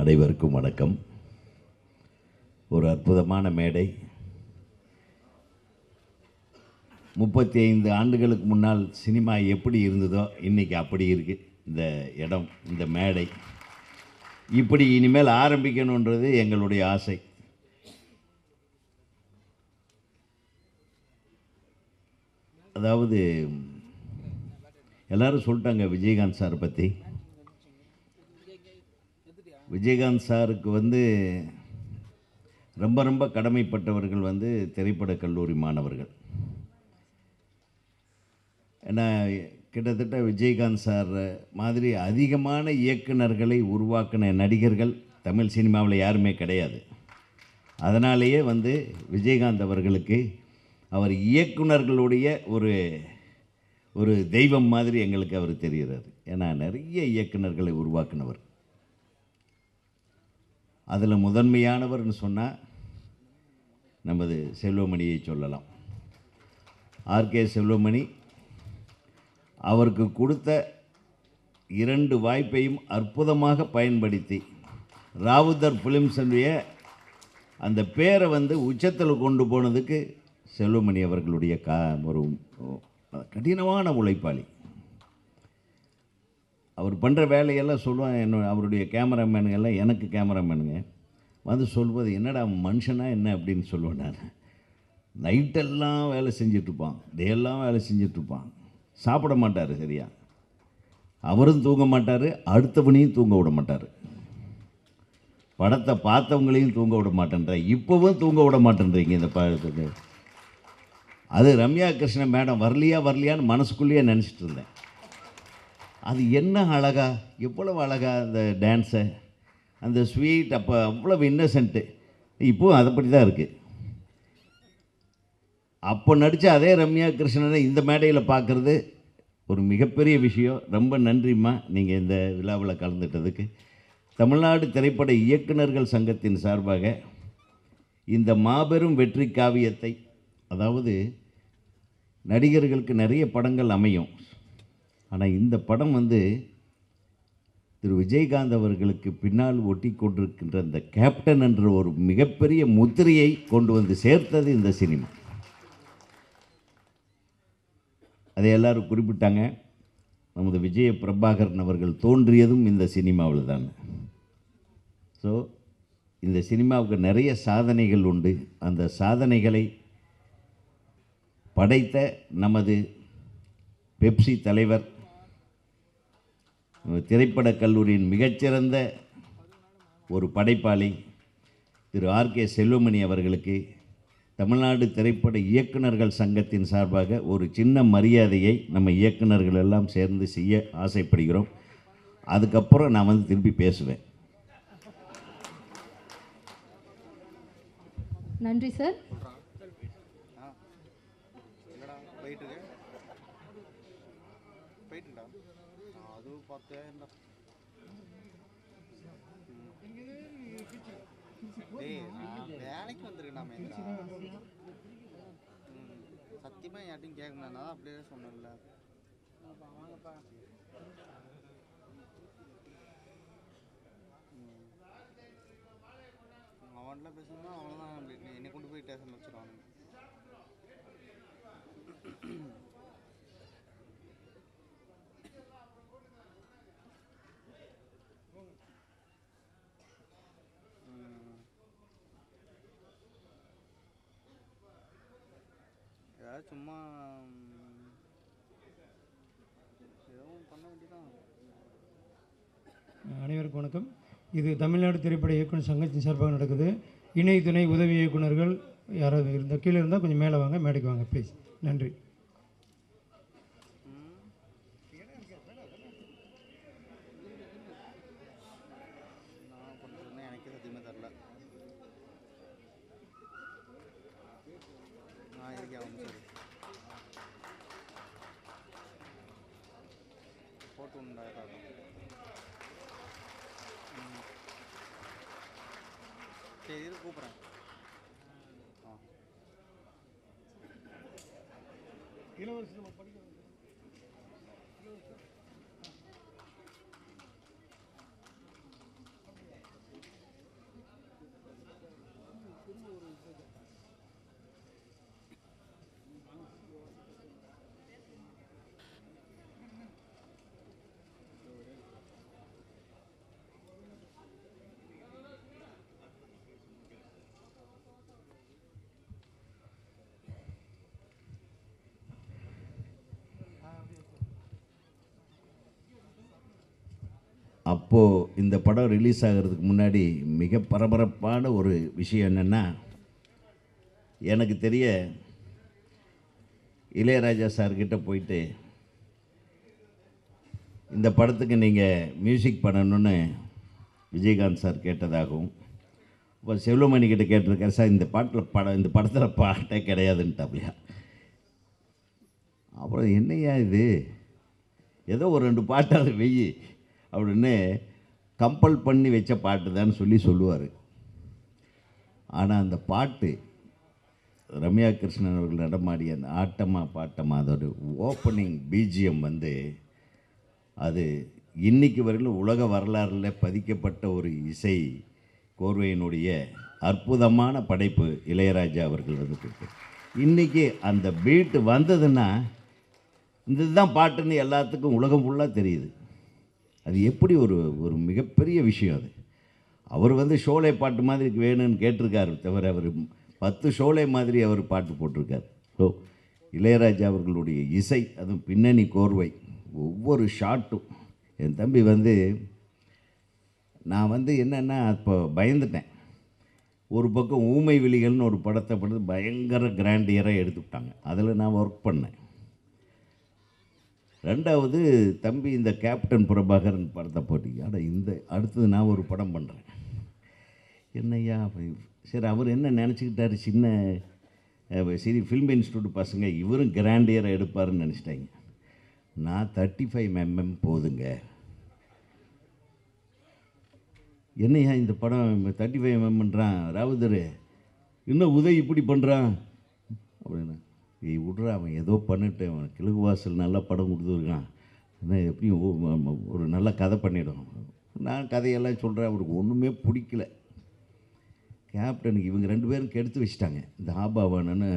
அனைவருக்கும் வணக்கம். ஒரு அற்புதமான மேடை. முப்பத்தி ஐந்து ஆண்டுகளுக்கு முன்னால் சினிமா எப்படி இருந்ததோ இன்றைக்கி அப்படி இருக்குது இந்த இடம் இந்த மேடை. இப்படி இனிமேல் ஆரம்பிக்கணுன்றது எங்களுடைய ஆசை. அதாவது எல்லாரும் சொல்லிட்டாங்க விஜயகாந்த் சார் பற்றி விஜயகாந்த் சாருக்கு வந்து ரொம்ப ரொம்ப கடமைப்பட்டவர்கள் வந்து திரைப்படக் கல்லூரி மாணவர்கள். ஏன்னா கிட்டத்தட்ட விஜயகாந்த் சார் மாதிரி அதிகமான இயக்குனர்களை உருவாக்கின நடிகர்கள் தமிழ் சினிமாவில் யாருமே கிடையாது. அதனாலேயே வந்து விஜயகாந்த் அவர்களுக்கு அவர் இயக்குனர்களுடைய ஒரு ஒரு தெய்வம் மாதிரி எங்களுக்கு அவர் தெரிகிறார் ஏன்னா நிறைய இயக்குனர்களை உருவாக்கினவர். அதில் முதன்மையானவர்னு சொன்னால் நமது செல்வமணியை சொல்லலாம். ஆர்கே செல்வமணி அவருக்கு கொடுத்த இரண்டு வாய்ப்பையும் அற்புதமாக பயன்படுத்தி ராவுதர் ஃபிலிம்ஸனுடைய அந்த பேரை வந்து உச்சத்தில் கொண்டு போனதுக்கு செல்வமணி அவர்களுடைய கா ஒரு கடினமான உழைப்பாளி. அவர் பண்ணுற வேலையெல்லாம் சொல்லுவான் என்ன அவருடைய கேமராமேனுங்க எல்லாம் எனக்கு கேமராமேனுங்க. வந்து சொல்வது என்னடா மனுஷனா என்ன? அப்படின்னு சொல்லுவேன் நான். நைட்டெல்லாம் வேலை செஞ்சிட்ருப்பான். டேயெல்லாம் வேலை செஞ்சிட்ருப்பான். சாப்பிட மாட்டார் சரியா. அவரும் தூங்க மாட்டார் அடுத்தவனையும் தூங்க விட மாட்டார். படத்தை பார்த்தவங்களையும் தூங்க விட மாட்டேன்ற. இப்போவும் தூங்க விட மாட்டேன்றீங்க இந்த படத்துக்கு. அது ரம்யா கிருஷ்ணன் மேடம் வரலையா வரலையான்னு மனசுக்குள்ளேயே நினச்சிட்டு இருந்தேன். அது என்ன அழகா எவ்வளவு அழகா அந்த டான்ஸை அந்த ஸ்வீட் அப்போ அவ்வளவு இன்னசென்ட்டு இப்போவும் அதை தான் இருக்குது அப்போ நடித்த அதே ரம்யா கிருஷ்ணனை இந்த மேடையில் பார்க்குறது ஒரு மிகப்பெரிய விஷயம். ரொம்ப நன்றிம்மா நீங்கள் இந்த விழாவில் கலந்துட்டதுக்கு. தமிழ்நாடு திரைப்பட இயக்குனர்கள் சங்கத்தின் சார்பாக இந்த மாபெரும் வெற்றி காவியத்தை அதாவது நடிகர்களுக்கு நிறைய படங்கள் அமையும். ஆனால் இந்த படம் வந்து திரு. விஜயகாந்த் அவர்களுக்கு பின்னால் ஒட்டி கொண்டிருக்கின்ற இந்த கேப்டன் என்ற ஒரு மிகப்பெரிய முத்திரையை கொண்டு வந்து சேர்த்தது இந்த சினிமா. அதை எல்லாரும் குறிப்பிட்டாங்க. நமது விஜய பிரபாகரன் அவர்கள் தோன்றியதும் இந்த சினிமாவில் தான். ஸோ இந்த சினிமாவுக்கு நிறைய சாதனைகள் உண்டு. அந்த சாதனைகளை படைத்த நமது பெப்சி தலைவர் திரைப்படக் கல்லூரியின் மிகச்சிறந்த ஒரு படைப்பாளி திரு ஆர்கே செல்வமணி அவர்களுக்கு தமிழ்நாடு திரைப்பட இயக்குனர்கள் சங்கத்தின் சார்பாக ஒரு சின்ன மரியாதையை நம்ம இயக்குனர்கள் எல்லாம் சேர்ந்து செய்ய ஆசைப்படுகிறோம். அதுக்கப்புறம் நான் வந்து திருப்பி பேசுவேன். நன்றி சார் இல்லடா போயிட்டு இருக்கு போயிட்டுடா அது பார்த்தேன் டேய் வேலைக்கு வந்திருக்கேன்டா நாம ம், சத்தியமா யார்ட்டையும் கேட்க முடியாது அப்படியே சொன்னல அவன்கிட்ட பேசணும்னா அவன்தான் தான் என்னை கொண்டு போய் டேஷன் வச்சிருவாங்க ஏதாவது சும்மா பண்ண வேண்டியதான் அனைவருக்கும் வணக்கம். இது தமிழ்நாடு திரைப்பட இயக்குனர் சங்கத்தின் சார்பாக நடக்குது. இணை துணை உதவி இயக்குனர்கள் யாராவது இருந்தால் கீழே இருந்தால் கொஞ்சம் மேலே வாங்க மேடைக்கு வாங்க ப்ளீஸ் நன்றி. நான் இருக்கேன் ஒன்று சரி போட்டு சரி கூப்பிட்றேன். ஆ. அப்போது இந்த படம் ரிலீஸ் ஆகிறதுக்கு முன்னாடி மிக பரபரப்பான ஒரு விஷயம் என்னென்னா எனக்கு தெரிய இளையராஜா சார்கிட்ட போயிட்டு இந்த படத்துக்கு நீங்கள் மியூசிக் பண்ணணும்னு விஜயகாந்த் சார் கேட்டதாகவும் இப்போ செல்வமணி கிட்ட கேட்டிருக்காரு சார் இந்த பாட்டில் படம் இந்த படத்தில் பாட்டே கிடையாதுன்ட்டாப்லையா? அப்புறம் என்னய்யா இது? ஏதோ ஒரு ரெண்டு பாட்டாவது அதை வெயி அப்படின்னு கம்பல் பண்ணி வச்ச பாட்டு தான் சொல்லி சொல்லுவார் ஆனால் அந்த பாட்டு ரம்யா கிருஷ்ணன் அவர்கள் நடமாடிய அந்த ஆட்டமா பாட்டமா அதோட ஓப்பனிங் பிஜிஎம் வந்து அது இன்னைக்கு வரையிலும் உலக வரலாறில் பதிக்கப்பட்ட ஒரு இசை கோர்வையினுடைய அற்புதமான படைப்பு இளையராஜா அவர்கள் வந்து கொடுத்தார். இன்றைக்கி அந்த பீட்டு வந்ததுன்னா இந்த இதுதான் பாட்டுன்னு எல்லாத்துக்கும் உலகம் ஃபுல்லாக தெரியுது அது எப்படி ஒரு ஒரு மிகப்பெரிய விஷயம் அது. அவர் வந்து ஷோலே பாட்டு மாதிரி வேணும்னு கேட்டிருக்காரு தவிர அவர் பத்து ஷோலே மாதிரி அவர் பாட்டு போட்டிருக்கார். ஸோ இளையராஜா அவர்களுடைய இசை அதுவும் பின்னணி கோர்வை ஒவ்வொரு ஷாட்டும். என் தம்பி வந்து நான் வந்து என்னென்னா இப்போ பயந்துட்டேன். ஒரு பக்கம் ஊமை விழிகள்னு ஒரு படத்தை படுத்து பயங்கர கிராண்டியராக எடுத்துக்கிட்டாங்க அதில் நான் ஒர்க் பண்ணேன். ரெண்டாவது தம்பி இந்த கேப்டன் பிரபாகரன் படத்தை போட்டிங்க ஆனால் இந்த அடுத்தது நான் ஒரு படம் பண்ணுறேன் என்னய்யா சரி அவர் என்ன நினச்சிக்கிட்டாரு? சின்ன சரி ஃபில்ம் இன்ஸ்டியூட் பசங்க இவரும் கிராண்ட் இயராக எடுப்பாருன்னு நினச்சிட்டாங்க. நான் தேர்ட்டி ஃபைவ் எம்எம் போதுங்க. என்னய்யா இந்த படம் தேர்ட்டி ஃபைவ் எம்எம்ன்றான் ராவுதர் இன்னும் உதவி இப்படி பண்ணுறான் அப்படின்னா ஏய் விட்ற அவன் ஏதோ பண்ணிட்டேன் அவன் கிழக்கு வாசல் நல்லா படம் கொடுத்துருக்கான் எப்படியும் ஒரு நல்ல கதை பண்ணிடும் நான் கதையெல்லாம் சொல்கிறேன் அவருக்கு ஒன்றுமே பிடிக்கல. கேப்டனுக்கு இவங்க ரெண்டு பேரும் கெடுத்து வச்சுட்டாங்க. இந்த ஆபாவானன்னு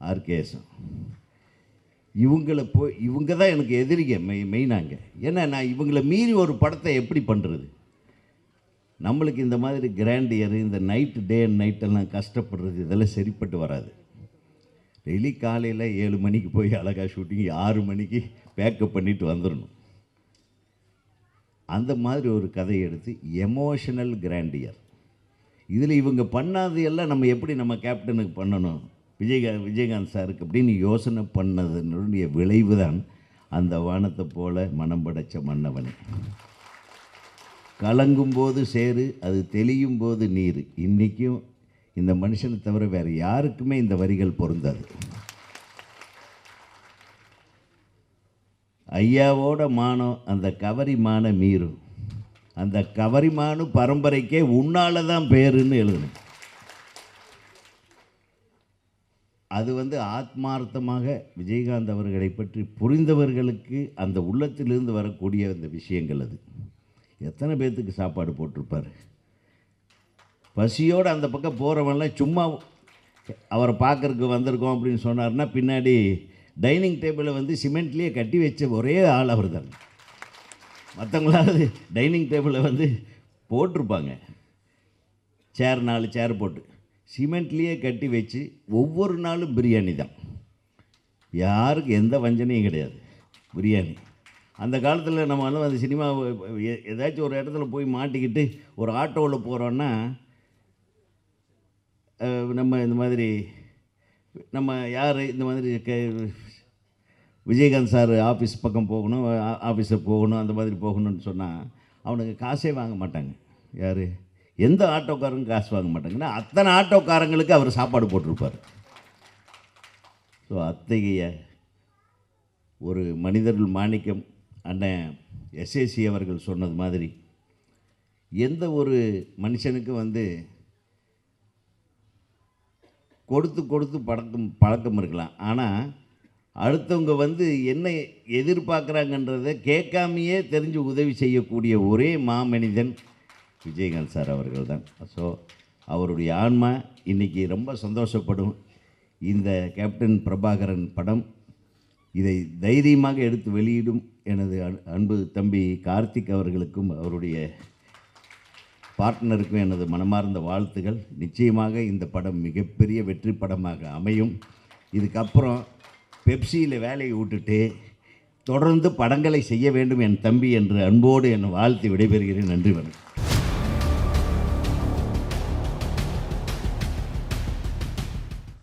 ஆர்கேஎஸும். இவங்களை போய் இவங்க தான் எனக்கு எதிரிங்க மெய் மெயினாங்க ஏன்னா நான் இவங்களை மீறி ஒரு படத்தை எப்படி பண்ணுறது நம்மளுக்கு இந்த மாதிரி கிராண்டியர் இந்த நைட்டு டே அண்ட் நைட்டெல்லாம் கஷ்டப்படுறது இதெல்லாம் சரிப்பட்டு வராது. டெய்லி காலையில் ஏழு மணிக்கு போய் அழகாக ஷூட்டிங் ஆறு மணிக்கு பேக்கப் பண்ணிட்டு வந்துடணும் அந்த மாதிரி ஒரு கதையை எடுத்து எமோஷனல் கிராண்டியர் இதில் இவங்க பண்ணாது எல்லாம் நம்ம எப்படி நம்ம கேப்டனுக்கு பண்ணணும்? விஜயகாந்த் விஜயகாந்த் சாருக்கு அப்படின்னு யோசனை பண்ணதனுடைய விளைவு தான் அந்த வானத்தை போல மனம் படைச்ச மன்னவனே. கலங்கும் போது சேரு அது தெளியும் போது நீர். இன்றைக்கும் இந்த மனுஷனை தவிர வேறு யாருக்குமே இந்த வரிகள் பொருந்தாது. ஐயாவோட மானம் அந்த கவரிமான மீறும். அந்த கவரிமானு பரம்பரைக்கே உன்னால தான் பேருன்னு எழுதணும் அது வந்து ஆத்மார்த்தமாக விஜயகாந்த் அவர்களை பற்றி புரிந்தவர்களுக்கு அந்த உள்ளத்திலிருந்து வரக்கூடிய அந்த விஷயங்கள் அது. எத்தனை பேர்த்துக்கு சாப்பாடு போட்டிருப்பார்? பசியோடு அந்த பக்கம் போகிறவன்லாம் சும்மா அவரை பார்க்கறதுக்கு வந்திருக்கோம் அப்படின்னு சொன்னார்னா பின்னாடி டைனிங் டேபிளை வந்து சிமெண்ட்லேயே கட்டி வச்ச ஒரே ஆள் அவர் தான் மற்றவங்களாவது டைனிங் டேபிளை வந்து போட்டிருப்பாங்க. சேர் நாலு சேர் போட்டு சிமெண்ட்லேயே கட்டி வச்சு ஒவ்வொரு நாளும் பிரியாணி தான். யாருக்கு எந்த வஞ்சனையும் கிடையாது. பிரியாணி. அந்த காலத்தில் நம்ம வந்து அந்த சினிமா ஏதாச்சும் ஒரு இடத்துல போய் மாட்டிக்கிட்டு ஒரு ஆட்டோவில் போகிறோன்னா நம்ம இந்த மாதிரி நம்ம யார் இந்த மாதிரி க விஜயகாந்த் சார் ஆஃபீஸ் பக்கம் போகணும் ஆஃபீஸில் போகணும் அந்த மாதிரி போகணும்னு சொன்னால் அவனுக்கு காசே வாங்க மாட்டாங்க. யார்? எந்த ஆட்டோக்காரங்க காசு வாங்க மாட்டாங்கன்னா அத்தனை ஆட்டோக்காரங்களுக்கு அவர் சாப்பாடு போட்டிருப்பார். ஸோ அத்தகைய ஒரு மனிதர்கள் மாணிக்கம் அண்ணன் எஸ்ஏசி அவர்கள் சொன்னது மாதிரி எந்த ஒரு மனுஷனுக்கும் வந்து கொடுத்து கொடுத்து பழக்கம் பழக்கம் இருக்கலாம். ஆனால் அடுத்தவங்க வந்து என்ன எதிர்பார்க்குறாங்கன்றதை கேட்காமையே தெரிஞ்சு உதவி செய்யக்கூடிய ஒரே மாமனிதன் விஜயகாந்த் சார் அவர்கள் தான் ஸோ அவருடைய ஆன்மா இன்றைக்கி ரொம்ப சந்தோஷப்படும். இந்த கேப்டன் பிரபாகரன் படம் இதை தைரியமாக எடுத்து வெளியிடும் எனது அன்பு தம்பி கார்த்திக் அவர்களுக்கும் அவருடைய பார்ட்னருக்கும் எனது மனமார்ந்த வாழ்த்துகள். நிச்சயமாக இந்த படம் மிகப்பெரிய வெற்றி படமாக அமையும். இதுக்கப்புறம் பெப்சியில் வேலையை விட்டுட்டு தொடர்ந்து படங்களை செய்ய வேண்டும் என் தம்பி என்று அன்போடு என்னை வாழ்த்து விடைபெறுகிறேன். நன்றி வணக்கம்.